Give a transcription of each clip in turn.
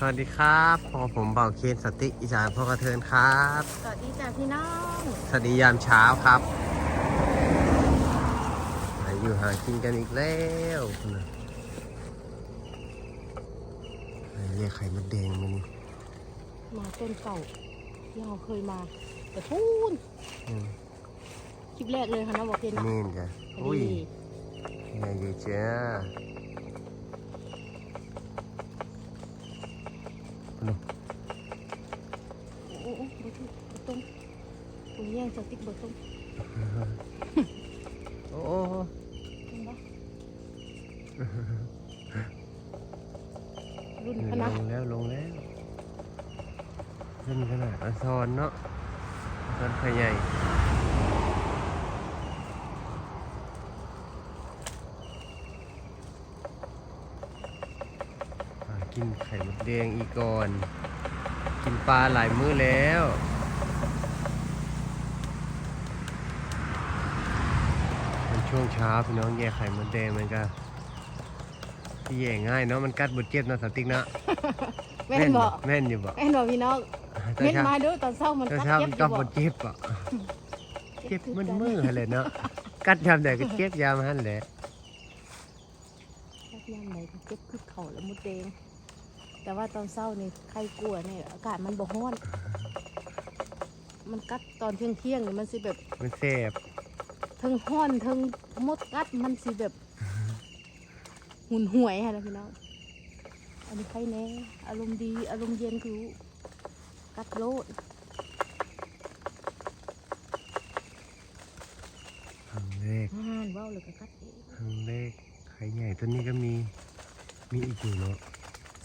สวัสดีครับพอผมเบาเคนสติอีสานพ่อกระเทินครับ สวัสดีจ้าพี่น้องสวัสดียามเช้าครับหาอยู่หากินกันอีกแล้วนะไอ้เนี่ยไข่มดแดงมันนี่มาต้นเก่าที่เราเคยมา แต่พูนอืมคลิปแรกเลยค่ะนะบอกเคนนะนี่จ้ะพออุ้ยดีไงอยู่จ้า ดูโอ้โหบะตุ้มบะตุ้มคุณแย่งสติ๊กบะตุ้มโอ้เห็นปะรุ่นลคณะงแล้วลงแล้วขึ้นขนาดอซอนเนาะอซอนไข่ใหญ่ กินไข่มดแดงอีกก่อน กินปลาหลายมื้อแล้วมันช่วงเช้าพี่น้องแย่ไข่มดแดงมันก็ที่แย่ง่ายเนาะมันกัดบดเจ็บเนาะสติ๊กเนาะแม่นบอกแม่นอยู่บ่แม่นบอกพี่น้องแต่เม่นเช้ามาดูตอนเช้ามันแต่กัดเช้าเจ็มับนอก็ยู่บบ่ดเจ็บอะเจ็บมันมือเลยเนาะกัดยามใดก็เจ็บยามหันแหละกัดยามไหนก็เจ็บคือเข่าแล้วมุดแดง แต่ว่าตอนเช้านี่ใครกลัวเนี่ยอากาศมันบ่ร้อน มันกัดตอนเที่ยงเที่ยงๆนี่มันสิแบบมันแสบทั้งห้อนทั้งมดกัดมันสิแบบหุ่นห่วยฮะนะพี่น้องอันนี้ใครแน่อารมณ์ดีอารมณ์เย็นคือกัดโลดครั้งแรกห่านว่าวเลยก็กัดเองครั้งแรกไข่ใหญ่ตัวนี้ก็มี มีอีกอยู่เนาะ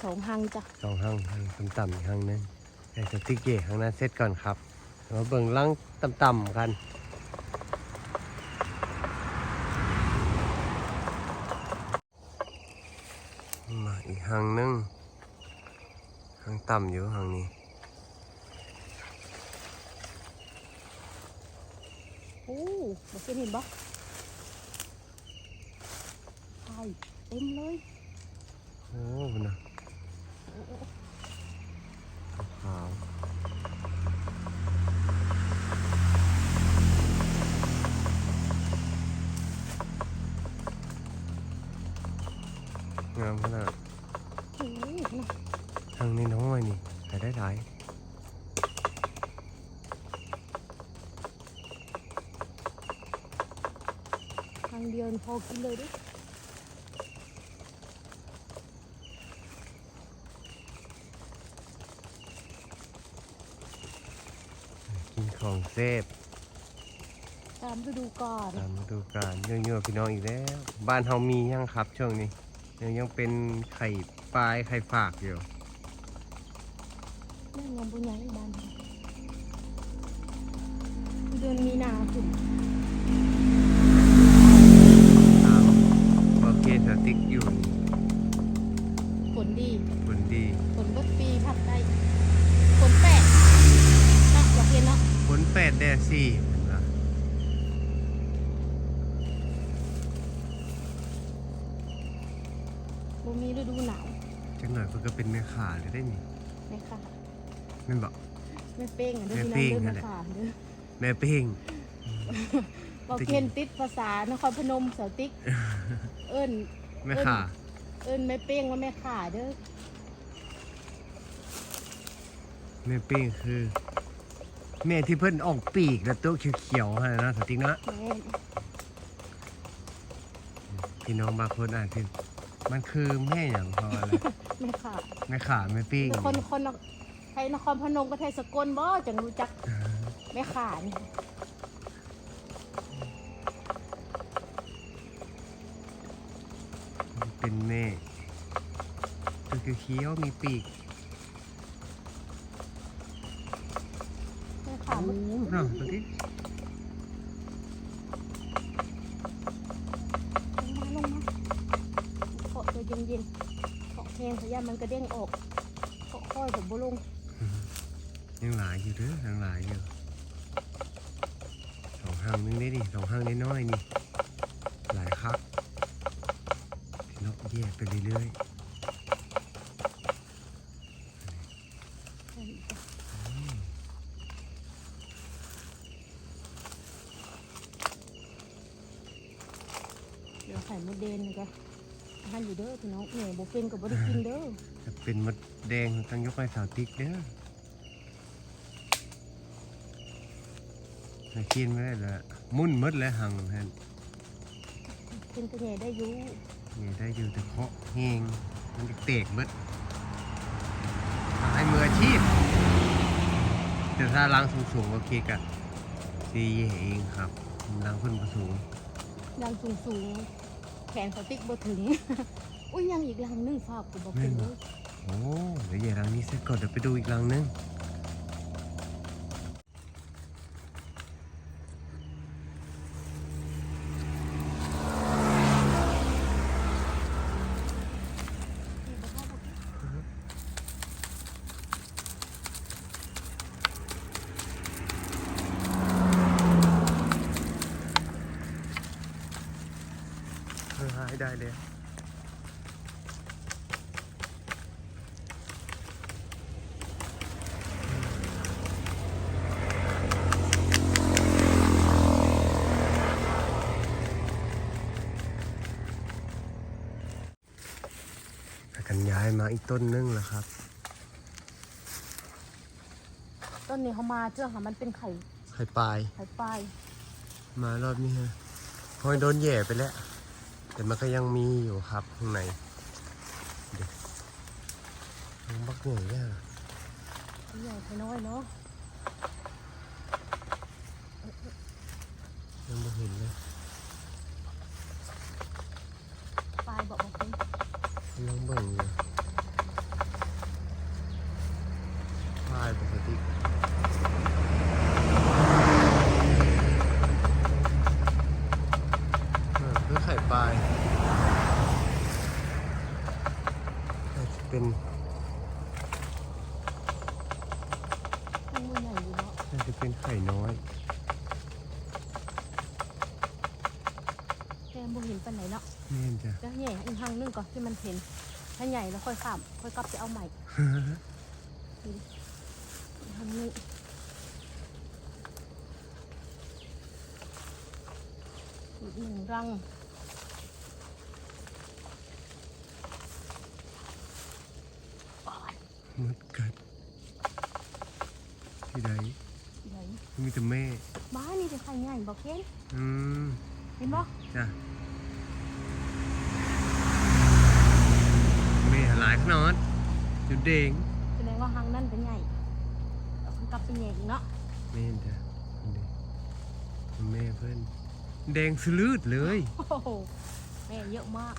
สองหังจ้ะสองห้างห้างต่ำๆอีกห้างหนึงแต่สติ๊กเย่ข้างหน้าเซตก่อนครับมาเบิ่งลังต่ำๆกันมาอีกห้างหนึงห้างต่ำอยู่ห้างนี้โอ้มาเห็นเห็นบ่ใช่เต็มเลย โอ้โหนะขาว งามขนาดทางนี้น้องวัยนี่แต่ได้หลายทางเดียวพอกินเลยดิ กินของ เซฟตามฤดูกาลตามฤดูกาลเยอะๆพี่น้องอีกแล้ว บ้านเฮามียังครับช่วงนี้ยังยังเป็นไข่ปลายไข่ฝากอยู่แม่งงบุญใหญ่บ้านเราเดือนมีนาถึงตามโอเคสติ๊กอยู่ ฝนดี ผลดี ฝนเบดปีพัดได้ฝนแปดนะอยากเห็นเนาะ ผลแปดแดดสี่เห็นปะบ่มีฤดูหนาวจังหน่อยเพิ่นก็เป็นแม่ขาเลยได้นี่ไหมคะแม่นบอกไม่เป้งอะเด้อไม่พี่เป้น้องงเดินนั่มานแหละขาเด้อแม่เป้ง บอกเคนติดภาษานครพนมเสาติ๊ก เอิ้น แม่ขาเอิ้นไม่เป้งว่าแม่ขาเด้อแม่เป้งคือ แม่ที่เพิ่นออกปีกแล้วตัวเขียวๆฮะนะสติ๊กเนาะแม่นพี่น้องบางคนอาจจะมันคือแม่อย่างพออะไรแม่ขาแม่ขาแม่ปิ้งแต่คนคนไทยนครพนมก็ไทยสกลบ่จังรู้จักแม่ขานี่เป็นแม่ตัวเขียวๆมีปีก แม่าโอ้มันเนาะตัวที่ลงมาเกาะตัวเย็นๆเกาะแห้งพยายามมันกระเด้งออกเกาะค่อยผมบ่ลงยังหลายอยู่เด้อยังหลายอยู่สองห้างนึงได้ดิสองห้างน้อยๆนี่หลายครับพี่น้องแยกไปเรื่อยๆ ดี๋ยวไข่มดแดงนี่ก็ท่านอยู่เด้อพี่น้องแหน่บ่เป็นก็บ่ได้กินเด้อจะเป็นมดแดงต้องยกให้สาวติ๊กเด้อถ้ากินไม่ได้ละมุ่นหมดแล้วหังฮะเป็นก็แหน่ได้อยู่นี่ได้อยู่แต่เคาะเฮงมันเตกหมดให้มืออาชีพแต่ถ้าล้างสูงๆโอเคกะซีเองครับล้างขึ้นมาสูงยังสูงสูงๆ แขนสติ๊กบ่ถึง อุ้ยยังอีกลังนึงฝากกูบ่เป็นเลย โอ้เดี๋ยวอย่ารังนี้เสร็จก่อนเดี๋ยวไปดูอีกล้างนึง เออหายได้ เลยพากันย้ายมาอีกต้นนึงแล้วครับ ต้นนี้เขามาเจ้าค่ะมันเป็นไข่ไข่ปลาย ไข่ปลาย มารอบนี้ฮะพอยโดนแย่ไปแล้ว แต่มันก็ยังมีอยู่ครับข้างในเด็กยังบักใหญ่เนี่ยใหญ่ไข่น้อยเนาะยังไม่เห็นเลยปลายบอกบ่เป็นกำลังเบิ่งอยู่ปลายปกติเออคือไข่ปลายอาจจะเป็น ยังมือใหญ่อยู่เนาะ น่าจะเป็นไข่น้อย แกมบ่เห็นปานไหนเนาะ นี่นจ้ะ จะแหน่อีกทางหนึงก่อนที่มันเห็น ถ้า ใหญ่แล้วค่อยข้ามค่อยกลับไปเอาใหม่อีกทางหนึงอีกหนึ่งรังมดกัดที่ใดใหญ่มีแต่แม่ บ้านี่เป็นไข่ใหญ่บอกเห็นอืมเห็นบ่จ้ะแม่หลายขนาดจุดเด้งแสดงว่าทางนั้นเป็นใหญ่แล้วค่อยกลับไปแหน่อีกเนาะแม่นจ้ะอันนี้แม่เพื่อนแดงสลืดเลย โอ้โหแม่เยอะมาก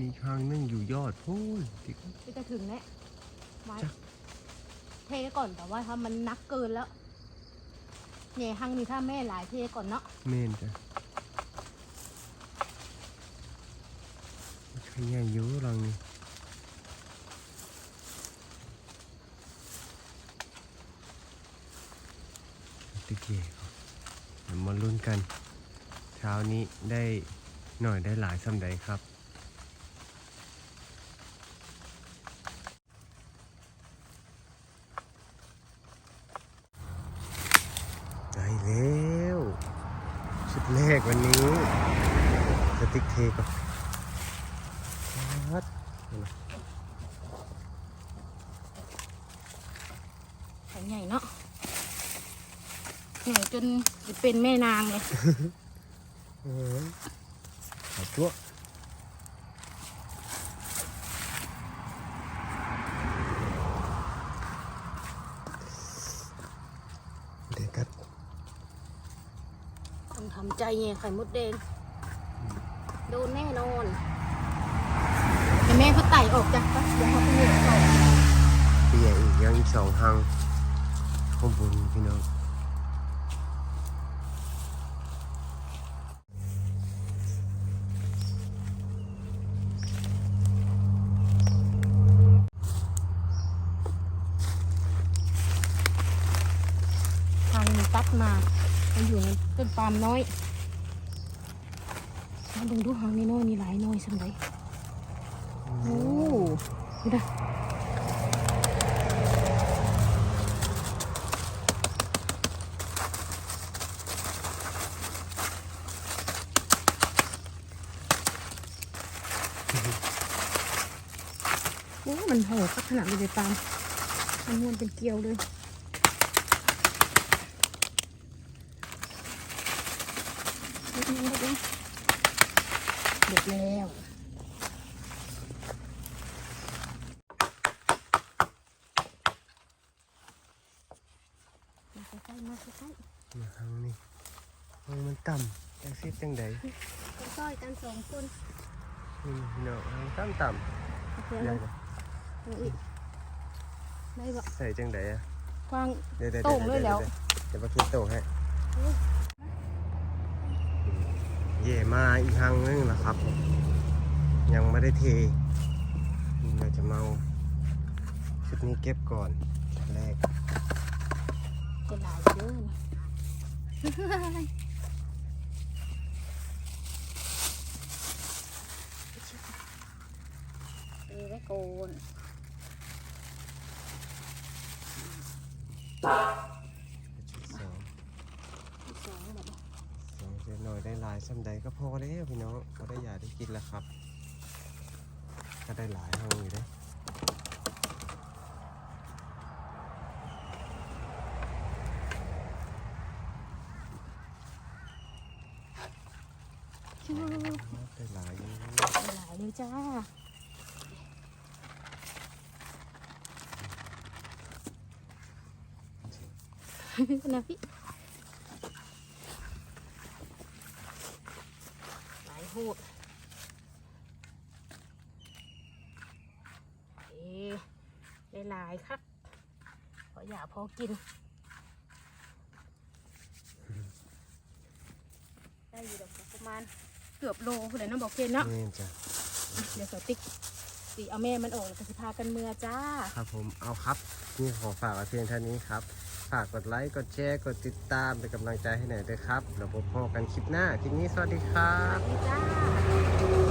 มีครั้งหนึงอยู่ยอดพูนที่ก็จะถึงแล้วไว้จ้ะ เทก่อนแต่ว่าถ้ามันนักเกินแล้วแหน่หังนี่ถ้าแม่หลายเทก่อนเนาะแม่นจ้ะขยายอยู่รังนี้ติ๊กเย่ครับเดี๋ยวมาลุ้นกัน เช้านี้ได้หน่อยได้หลายสำใดครับ ได้แล้ว ชุดแรกวันนี้สติ๊กเทก่อนวัดไข่ใหญ่เนาะใหญ่จนจะเป็นแม่นางเลย เออเอาตัวเด็กกัด ต้องทำใจไงไข่มดแดงโดนแน่นอนแต่แม่เขาไต่ออกจากปะเดี๋ยวเขาไปเหยียบเขาเปียอีกยังอีกสองหังข้างบนพี่น้องทางมันตัดมา มันอยู่ในต้นปาล์มน้อยเบิ่งดูหางนี่น้อยนี่หลายน้อยสำไดโอ้ดูนะโอ้มันโหดขนาดเลยไปตามมันม้วนเป็นเกลียวเลย เด็ดแล้วเด็ดแล้วมาใกล้ๆมาใกล้มาทางนี้เฮ้ยมันต่ำจังซิจังใดๆต้องซอยกันสองคนนี่พี่น้องทางต่ำต่โอเคำเลได้ยปะเอาอีกได้ปะใส่จังใดอะควางเดี๋ยวเดี๋ยวโต่งเลยแล้วเดี๋ยวมาคิดโต่งให้เย่ มาอีกทางนึงแล้วครับ ยังไม่ได้เทเราจะเมาชุดนี้เก็บก่อนแรกจะหลายเยอะนะตีไว้โกน ชุดสอง สองแบบนี้ สองเจ็ด หน่อยได้หลายซ้ำใดก็พอแล้วพี่น้องก็ได้ยาได้กินแล้วครับ ก็ได้หลายห้องอยู่เด้ชิวได้หลายอยู่หลายเลยจ้านะพี่ หลายโหดเอ๊ได้หลายครับพออยากพอกิน ได้อยู่ดอกประมาณเกือบโลคุณไหนน้องบอกเคนเนาะนี่จ้ะเดี๋ยวสติ๊กสีเอาแม่มันออกแล้วก็สิพากันเมือจ้า ครับผมเอาครับนี่ขอฝากไว้เพียงเท่านี้ครับ ฝากกดไลค์ กดแชร์ กดติดตามเป็นกำลังใจให้หน่อยด้วยครับ แล้วพบกันคลิปหน้า คลิปนี้สวัสดีครับนี่จ้า